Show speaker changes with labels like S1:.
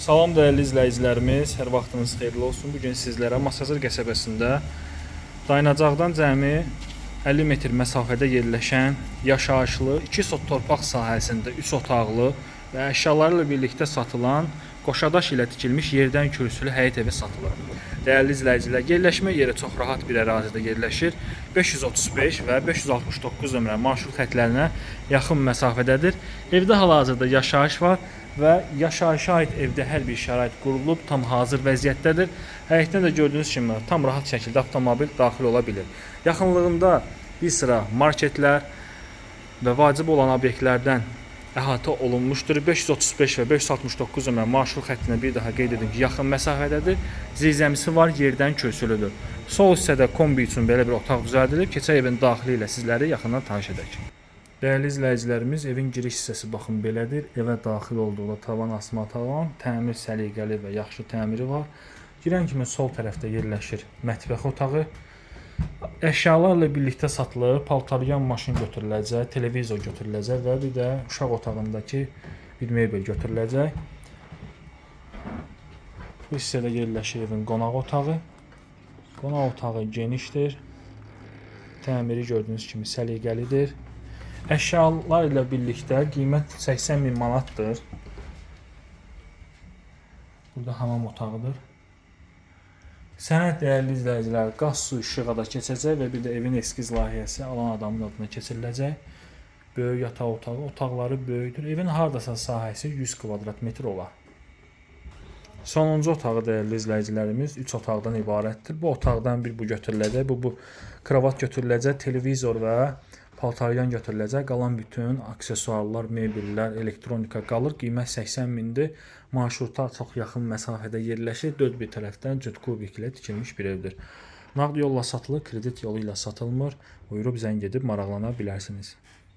S1: Salam dəyərli izləyicilərimiz, hər vaxtınız xeyirli olsun. Bu gün sizlərə Masazır qəsəbəsində dayanacaqdan cəmi 50 metr məsafədə yerləşən yaşayışlı 2 sot torpaq sahəsində 3 otaqlı və əşyaları ilə birlikdə satılan qoşadaş ilə tikilmiş yerdən kürsülü həyət evi satılır. Dəyərli izləyicilər, yerləşmə yeri çox rahat bir ərazidə yerləşir. 535 və 569 nömrə marşrut xəttlərinə yaxın məsafədədir. Evdə hal-hazırda yaşayış var və yaşayışa aid evdə hər bir şərait qurulub, tam hazır vəziyyətdədir. Həyətdən də gördüyünüz kimi tam rahat şəkildə avtomobil daxil ola bilir. Yaxınlığında bir sıra marketlər və vacib olan obyektlərdən əhatə olunmuşdur. 535 və 569 nömrə marşrut xəttinə bir daha qeyd edim ki, yaxın məsafədədir. Zirzəmisi var, yerdən köçülüdür. Sol hissədə kombi üçün belə bir otaq düzəldilib. Keçək evin daxili ilə sizləri yaxından tanış edək. Dəyərli izləyicilərimiz, evin giriş hissəsi baxın belədir. Evə daxil olduqda tavan asma tavan, təmir səliqəli və yaxşı təmiri var. Girən kimi sol tərəfdə yerləşir mətbəx otağı. Əşyalarla birlikdə satılır, paltaryan maşın götürüləcək, televizor götürüləcək və bir də uşaq otağındakı bir mebel götürüləcək. Bu hissədə yerləşir evin qonaq otağı. Qonaq otağı genişdir. Təmiri gördüyünüz kimi səliqəlidir. Əşyalar ilə birlikdə qiymət 80 min manatdır. Burada hamam otağıdır. Sənəd dəyərli izləyicilər, qaz, su, işığa da keçəcək və bir də evin eskiz layihəsi alan adamın adına keçiriləcək. Böyük yataq otağı, otaqları böyükdür. Evin hardasa sahəsi 100 kvadrat metr olar. Sonuncu otağı dəyərli izləyicilərimiz 3 otaqdan ibarətdir. Bu otaqdan bir bu götürüləcək, bu bu kravat götürüləcək, televizor və paltaryan götürüləcək. Qalan bütün aksesuarlar, mebellər, elektronika qalır. Qiymət 80 mindir. Marşruta çox yaxın məsafədə yerləşir. Dörd bir tərəfdən cüt kubiklə tikilmiş bir evdir. Nağd yolla satılır, kredit yolu ilə satılmır. Buyurub zəng edib maraqlana bilərsiniz.